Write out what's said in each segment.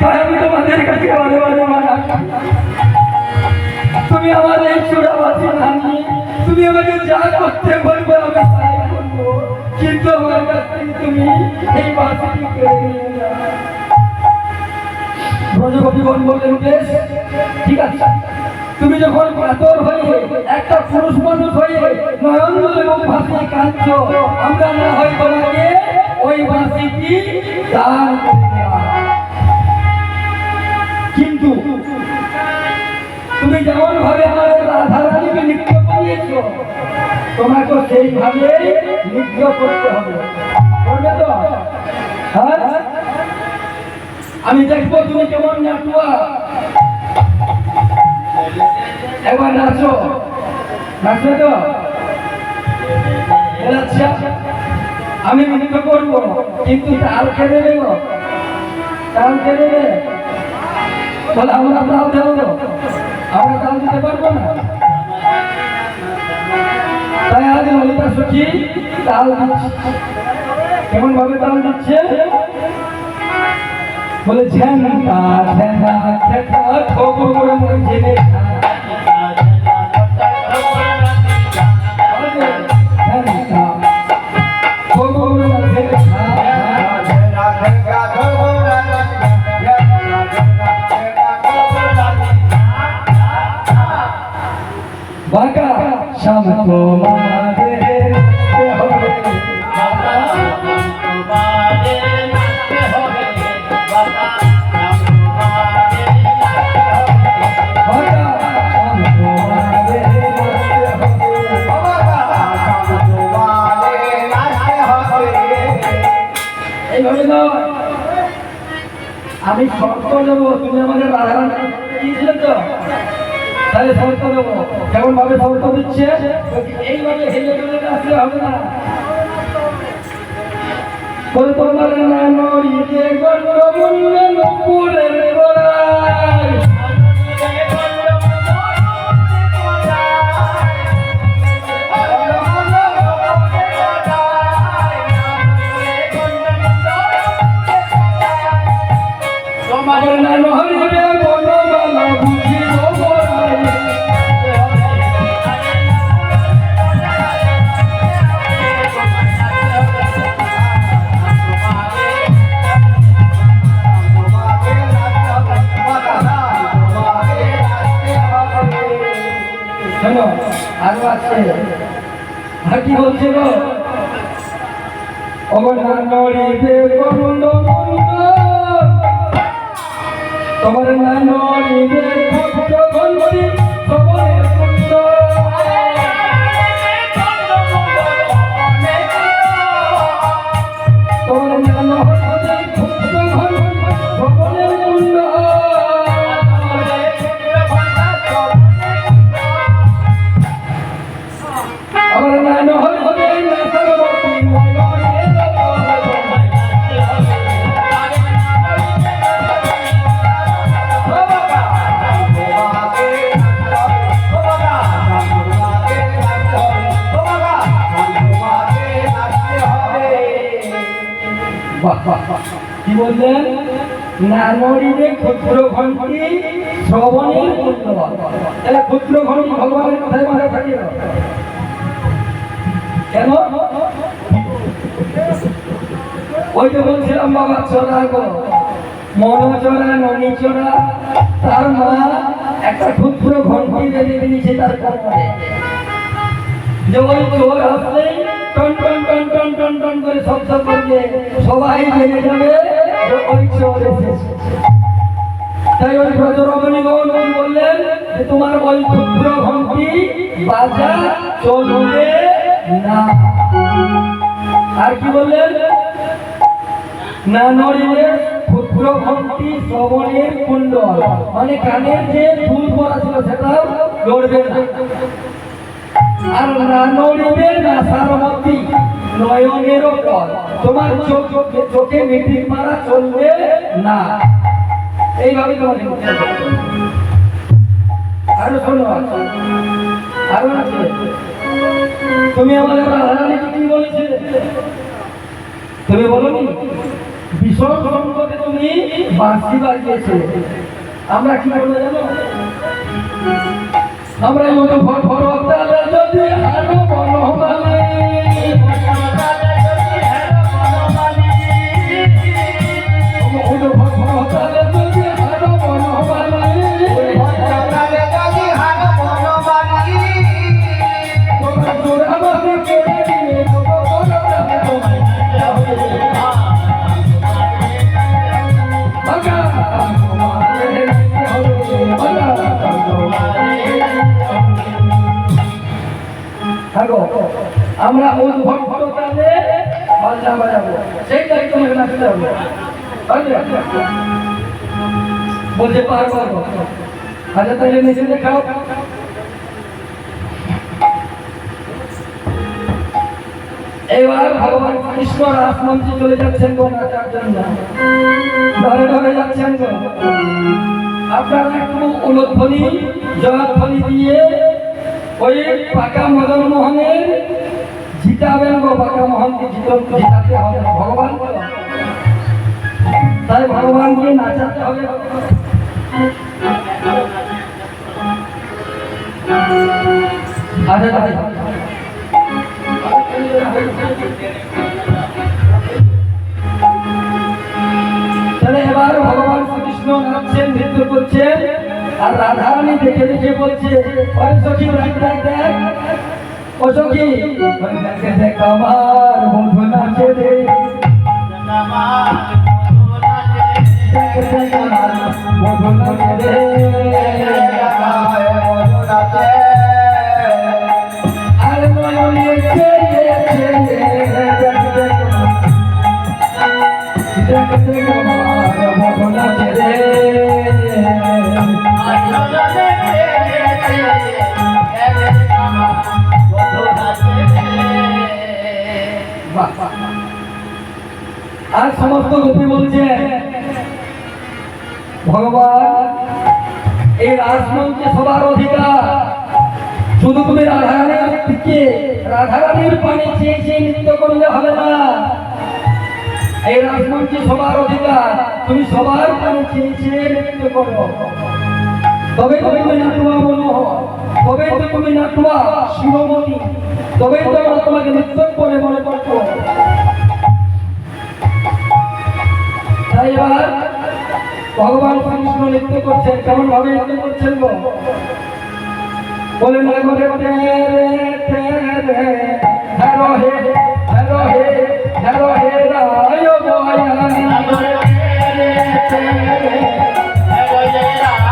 তাই আমি তোমাদের কাছে তুমি আমার এই চূড়াবাসী নানি তুমি আমাকে যা করতে বলবে, আমি তাই করব কিন্তু আমার কাছ তুমি এই বেশ, ঠিক আছে। তুমি যখন কাতর হয়ে একটা পুরুষ মানুষ হয়ে নয়ন এবং ভাসিয়ে কাঁদছ, আমরা না হয় তোমাকে ওই দেওয়া। কিন্তু তুমি যেমন ভাবে আমাদের রাধারানীকে নৃত্য করিয়েছ তোমাকে সেইভাবে নৃত্য করতে হবে। হ্যাঁ? আমি দেখব তুমি কেমন একবার নাচো। নাচবে তো? আচ্ছা আমি নৃত্য করব, কিন্তু তাল কে দেবো? তাল কে দেবে বলে আমরা তাল দেব। তো? আমরা তাল দিতে পারব না। তাই আজ ললিতা সখী তাল দিচ্ছে। কেমন ভাবে তাল দিচ্ছে? বলে তা ঝেনা খেতা খবর জেনে আমি শর্ত দেবো, তুমি আমাদের রাধারানী দিয়েছিলে তো? তাহলে শর্ত দেবো। কেমন ভাবে শর্ত দিচ্ছে এইভাবে হেলে চলে আসলে হবে না। তোমার নপুরের শোনো আরও আছে। আর কি বলছে গো? অমর নড়িবে করুণ তোমার না নড়িবে ভক্ত গন্ধি কি শ্রবণের মূল্যবান। ভগবানের কথায় মাথায় কেন? ওই যে বলছিলাম বাবা চোরা গো। মনোচরা ননিচরা তার মা একটা ক্ষুদ্র ঘন্টি বেঁধে তার যে ওই চোর টন টন টন করে শব্দ করবে। সবাই জেনে যাবে এসেছে। তাই ওই ব্রজরমণী বললেন যে, তোমার ওই ক্ষুদ্র ঘন্টি বাজা চলবে না। আর কি বললেন? না নড়িলে ক্ষুদ্র ঘন্টি শ্রবণের কুণ্ডল। মানে কানের যে ফুল পড়া ছিল না। আর না নড়িবে না, সারমতি। নয়নের ওপর তোমার চোখ চোখে মিটিং মারা চলবে না। এইভাবে তোমার আরও শোনো। আরও আছে। তুমি আমাদের রাধারানীকে কি বলেছিলে তুমি বলনি? বিষয় সম্পদে তুমি বাঁশি বাজিয়েছে। আমরা কি করব জানো? আমরা মতো ভর ভর যদি আরও বনমালী আমরা ওই ভক্ততালে বাজনা বাজাবো। সেইটাই তোমাকে নাচতে হবে। বুঝলে? বলছে পার পারব আচ্ছা তাহলে নিচে দেখাও এবার ভগবান কৃষ্ণ রাসমন্ত্রী চলে যাচ্ছেন গো নাচার জন্য যাচ্ছেন গো। আপনারা একটু উলধ্বনি জয়ধ্বনি দিয়ে ওই পাকা মদন মোহনের জিতাবেন গো পাকা মোহনকে জিতাতে হবে, ভগবান তাই ভগবানকে নাচাতে হবে। আচ্ছা তাই তাহলে এবার ভগবান শ্রীকৃষ্ণ নাচছেন, নৃত্য করছেন, আর রাধারানী দেখে দেখে বলছে সখী দেখ দেখ দেখ ও সখী ওই দেখে দেখ আমার বন্ধু নাচে রে দেখে দেখ আমার বন্ধু নাচে রে আর মনে দেখ দেখ সমস্ত গোপী বলছে, ভগবান, এই রাজমন্ত্রে সবার অধিকার। শুধু তুমি রাধারানীর দিকে রাধারানীর পানি চেয়ে চেয়ে নৃত্য করলে হবে না। এই রাজমন্ত্রে সবার অধিকার, তুমি সবার পানি চেয়ে চেয়ে নৃত্য করো। তবে তুমি নাটুয়া মনোহর, তবে তুমি নাটুয়া শিবমণি, তবে তো আমরা তোমাকে নৃত্য করে মনে করব ভগবান কৃষ্ণ নৃত্য করছেন কেমন ভাবে নৃত্য করছেন গো? বলে মনে করে হ্যারো হে হ্যারো হে হ্যারো হে রায় বয়া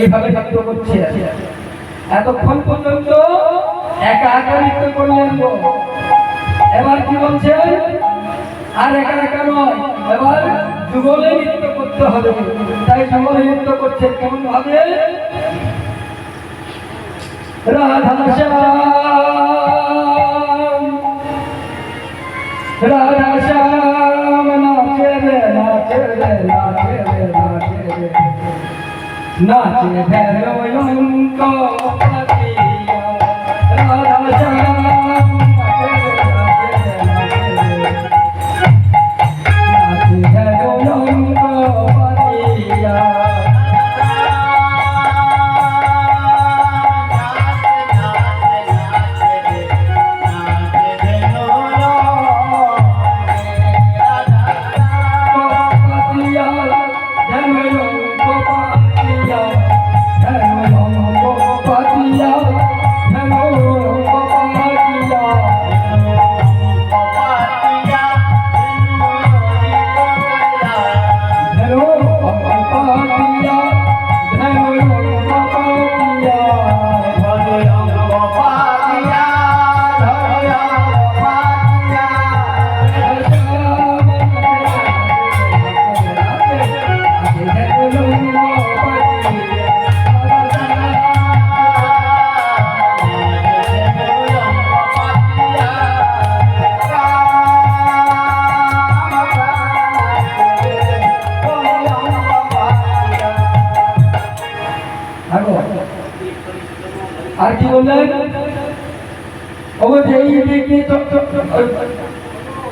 এইভাবে এতক্ষণ পর্যন্ত একা একা নৃত্য করলেন এবার কি বলছে? আর একা একা নয়, এবার যুগলে নৃত্য করতে হবে। তাই যুগল নৃত্য করছে কেমন ভাবে রাধা শ্যাম। নাচে ভৈরবঙ্ক পাতিয়া او تہی ڏيکي چڪو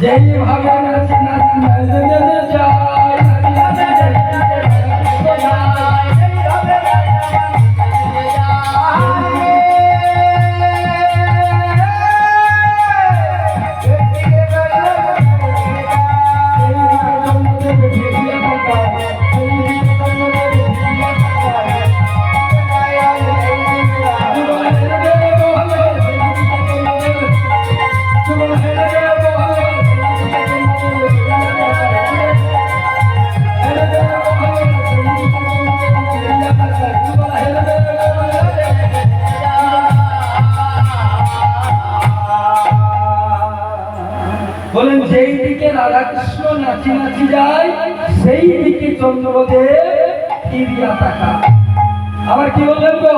جهي بھاڳا نشن ننديشا ننديشا ننديشا ننديشا ننديشا যেই দিকে রাধাকৃষ্ণ নাচি নাচি যায় সেই দিকে চন্দ্রদেব ফিরিয়া তাকা আবার কি বললেন গো?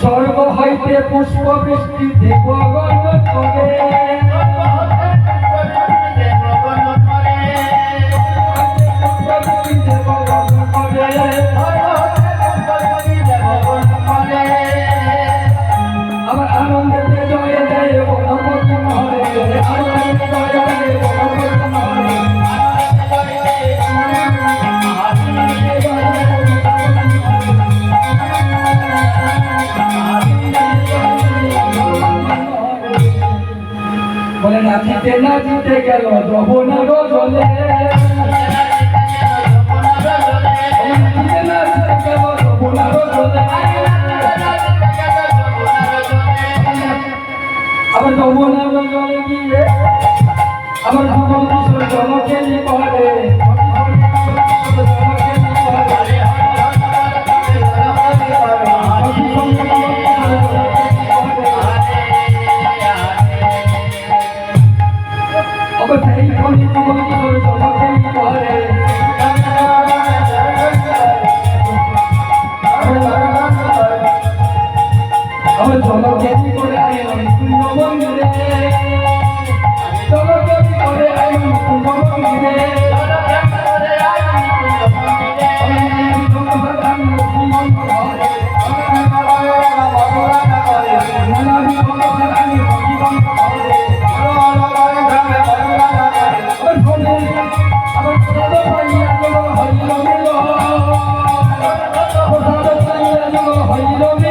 স্বর্গ হইতে পুষ্প বৃষ্টি দেবগণ করে। দেবগণ করে। বলে নাচিতে গেল যমুনা জলে আবার সেই খনি যমুনা জল খেলি পড়ে আমার হইল